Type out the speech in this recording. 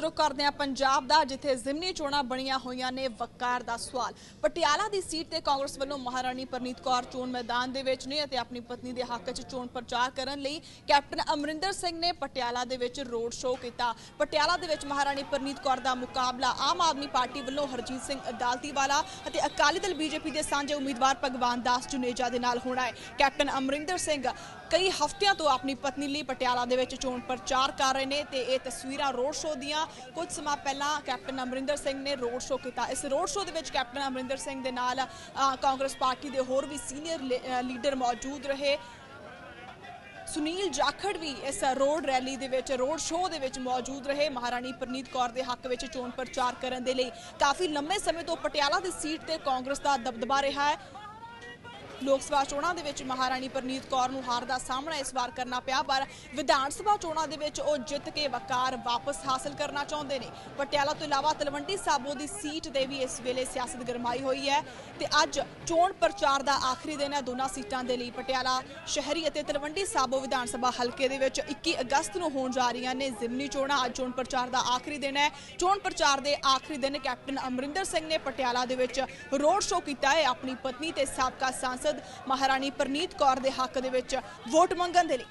ਰੁਕ ਕਰਦੇ ਆ ਪੰਜਾਬ ਦਾ, ਜਿੱਥੇ ਜ਼ਿਮਨੀ ਚੋਣਾਂ ਬਣੀਆਂ ਹੋਈਆਂ ਨੇ, ਵਕਾਰ ਦਾ ਸਵਾਲ। ਪਟਿਆਲਾ ਦੀ ਸੀਟ ਤੇ ਕਾਂਗਰਸ ਵੱਲੋਂ ਮਹਾਰਾਣੀ ਪਰਨੀਤ ਕੌਰ ਚੋਣ ਮੈਦਾਨ ਦੇ ਵਿੱਚ ਨੇ ਅਤੇ ਆਪਣੀ ਪਤਨੀ ਦੇ ਹੱਕ 'ਚ ਚੋਣ ਪ੍ਰਚਾਰ ਕਰਨ ਲਈ ਕੈਪਟਨ ਅਮਰਿੰਦਰ ਸਿੰਘ ਨੇ ਪਟਿਆਲਾ ਦੇ ਵਿੱਚ ਰੋਡ ਸ਼ੋਅ ਕੀਤਾ। ਪਟਿਆਲਾ ਦੇ ਵਿੱਚ ਮਹਾਰਾਣੀ ਪਰਨੀਤ ਕੌਰ ਦਾ ਮੁਕਾਬਲਾ ਆਮ ਆਦਮੀ ਪਾਰਟੀ ਵੱਲੋਂ ਹਰਜੀਤ ਸਿੰਘ ਅਦਾਲਤੀਵਾਲਾ ਅਤੇ ਅਕਾਲੀ ਦਲ ਬੀਜੇਪੀ ਦੇ ਸਾਂਝੇ ਉਮੀਦਵਾਰ ਭਗਵਾਨ ਦਾਸ ਜੁਨੇਜਾ ਦੇ ਨਾਲ ਹੋਣਾ ਹੈ। ਕੈਪਟਨ ਅਮਰਿੰਦਰ ਸਿੰਘ ਕਈ ਹਫ਼ਤਿਆਂ ਤੋਂ ਆਪਣੀ ਪਤਨੀ ਲਈ ਪਟਿਆਲਾ ਦੇ ਵਿੱਚ ਚੋਣ ਪ੍ਰਚਾਰ ਕਰ ਰਹੇ ਨੇ ਤੇ ਇਹ ਤਸਵੀਰਾਂ ਰੋਡ ਸ਼ੋਅ ਦੀਆਂ ਕੁਝ ਸਮਾਂ ਪਹਿਲਾਂ ਕੈਪਟਨ ਅਮਰਿੰਦਰ ਸਿੰਘ ਨੇ ਰੋਡ ਸ਼ੋਅ ਕੀਤਾ। ਇਸ ਰੋਡ ਸ਼ੋਅ ਦੇ ਵਿੱਚ ਕੈਪਟਨ ਅਮਰਿੰਦਰ ਸਿੰਘ ਦੇ ਨਾਲ ਕਾਂਗਰਸ ਪਾਰਟੀ ਦੇ ਹੋਰ ਵੀ ਸੀਨੀਅਰ ਲੀਡਰ ਮੌਜੂਦ ਰਹੇ। ਸੁਨੀਲ ਜਾਖੜ ਵੀ ਇਸ ਰੋਡ ਰੈਲੀ ਦੇ ਵਿੱਚ, ਰੋਡ ਸ਼ੋਅ ਦੇ ਵਿੱਚ ਮੌਜੂਦ ਰਹੇ। ਮਹਾਰਾਣੀ ਪ੍ਰਨੀਤ ਕੌਰ ਦੇ ਹੱਕ ਵਿੱਚ ਚੋਣ ਪ੍ਰਚਾਰ ਕਰਨ ਦੇ ਲਈ ਕਾਫੀ ਲੰਮੇ ਸਮੇਂ ਤੋਂ ਪਟਿਆਲਾ ਦੀ ਸੀਟ ਤੇ ਕਾਂਗਰਸ ਦਾ ਦਬਦਬਾ ਰਿਹਾ ਹੈ। ਲੋਕ ਸਭਾ ਚੋਣਾਂ ਦੇ ਵਿੱਚ ਮਹਾਰਾਣੀ ਪਰਨੀਤ ਕੌਰ ਨੂੰ ਹਾਰ ਦਾ ਸਾਹਮਣਾ ਇਸ ਵਾਰ ਕਰਨਾ ਪਿਆ, ਪਰ ਵਿਧਾਨ ਸਭਾ ਚੋਣਾਂ ਦੇ ਵਿੱਚ ਉਹ ਜਿੱਤ ਕੇ ਵਕਾਰ ਵਾਪਸ ਹਾਸਲ ਕਰਨਾ ਚਾਹੁੰਦੇ ਨੇ। ਪਟਿਆਲਾ ਤੋਂ ਇਲਾਵਾ ਤਲਵੰਡੀ ਸਾਬੋ ਦੀ ਸੀਟ ਤੇ ਵੀ ਇਸ ਵੇਲੇ ਸਿਆਸਤ ਗਰਮਾਈ ਹੋਈ ਹੈ ਤੇ ਅੱਜ ਚੋਣ ਪ੍ਰਚਾਰ ਦਾ ਆਖਰੀ ਦਿਨ ਹੈ। ਦੋਨਾਂ ਸੀਟਾਂ ਦੇ ਲਈ ਪਟਿਆਲਾ ਸ਼ਹਿਰੀ ਅਤੇ ਤਲਵੰਡੀ ਸਾਬੋ ਵਿਧਾਨ ਸਭਾ ਹਲਕੇ ਦੇ ਵਿੱਚ 21 ਅਗਸਤ ਨੂੰ ਹੋਣ ਜਾ ਰਹੀਆਂ ਨੇ ਜ਼ਿਮਨੀ ਚੋਣਾਂ। ਅੱਜ ਚੋਣ ਪ੍ਰਚਾਰ ਦਾ ਆਖਰੀ ਦਿਨ ਹੈ। ਚੋਣ ਪ੍ਰਚਾਰ ਦੇ ਆਖਰੀ ਦਿਨ ਕੈਪਟਨ ਅਮਰਿੰਦਰ ਸਿੰਘ ਨੇ ਪਟਿਆਲਾ ਦੇ ਵਿੱਚ ਰੋਡ ਸ਼ੋਅ ਕੀਤਾ ਹੈ। ਆਪਣੀ ਪਤਨੀ ਤੇ ਸਾਬਕਾ ਸਾਂਸਦ ਸਾਂਸਦ ਮਹਾਰਾਣੀ ਪ੍ਰਨੀਤ ਕੌਰ ਦੇ ਹੱਕ ਦੇ ਵਿੱਚ ਵੋਟ ਮੰਗਣ ਦੇ ਲਈ।